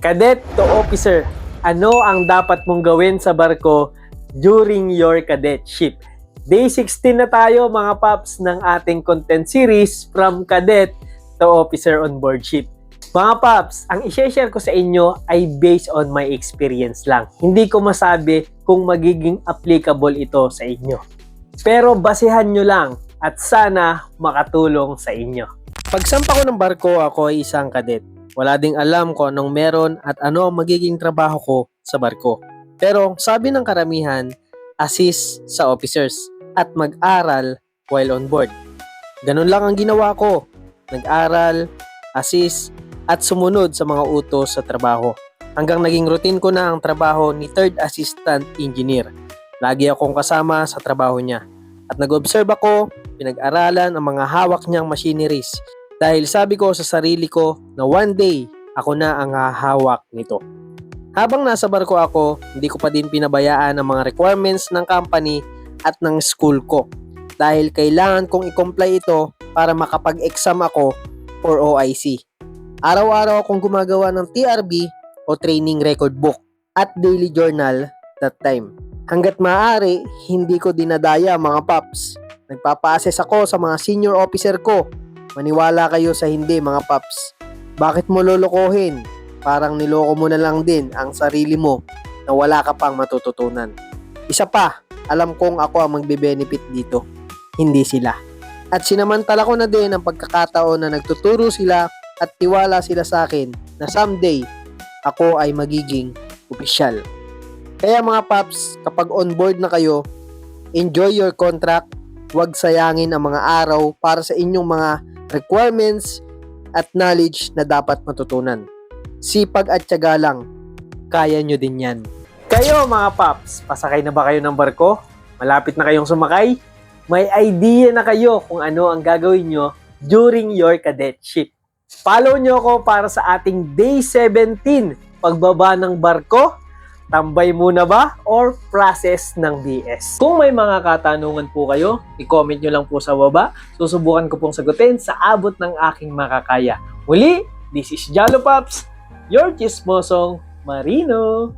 Cadet to officer, ano ang dapat mong gawin sa barko during your cadetship? Day 16 na tayo mga paps ng ating content series from cadet to officer on board ship. Mga paps, ang i-share ko sa inyo ay based on my experience lang. Hindi ko masabi kung magiging applicable ito sa inyo. Pero basehan nyo lang at sana makatulong sa inyo. Pagsampa ko ng barko, ako ay isang kadet. Wala ding alam kung anong meron at ano ang magiging trabaho ko sa barko. Pero sabi ng karamihan, assist sa officers at mag-aral while on board. Ganun lang ang ginawa ko. Nag-aral, assist, at sumunod sa mga utos sa trabaho. Hanggang naging routine ko na ang trabaho ni Third Assistant Engineer. Lagi akong kasama sa trabaho niya. At nag-observe ako, pinag-aralan ang mga hawak niyang machineries. Dahil sabi ko sa sarili ko na one day, ako na ang hahawak nito. Habang nasa barko ako, hindi ko pa din pinabayaan ang mga requirements ng company at ng school ko. Dahil kailangan kong i-comply ito para makapag-exam ako for OIC. Araw-araw akong gumagawa ng TRB o Training Record Book at Daily Journal that time. Hanggat maaari, hindi ko dinadaya mga paps. Nagpapa-assess ako sa mga senior officer ko. Maniwala kayo sa hindi mga paps. Bakit mo lolokohin? Parang niloko mo na lang din ang sarili mo na wala ka pang matututunan. Isa pa, alam kong ako ang magbe-benefit dito, hindi sila. At sinamantala ko na din ang pagkakataon na nagtuturo sila at tiwala sila sa akin na someday ako ay magiging opisyal. Kaya mga paps, kapag on board na kayo, enjoy your contract, huwag sayangin ang mga araw para sa inyong mga requirements at knowledge na dapat matutunan. Sipag at tiyaga lang, kaya nyo din yan. Kayo mga paps, pasakay na ba kayo ng barko? Malapit na kayong sumakay? May idea na kayo kung ano ang gagawin nyo during your cadetship. Follow nyo ako para sa ating Day 17, pagbaba ng barko, tambay muna ba or process ng BS. Kung may mga katanungan po kayo, i-comment nyo lang po sa baba. Susubukan ko pong sagutin sa abot ng aking makakaya. Muli, this is Jalo Pops, your chismosong Marino.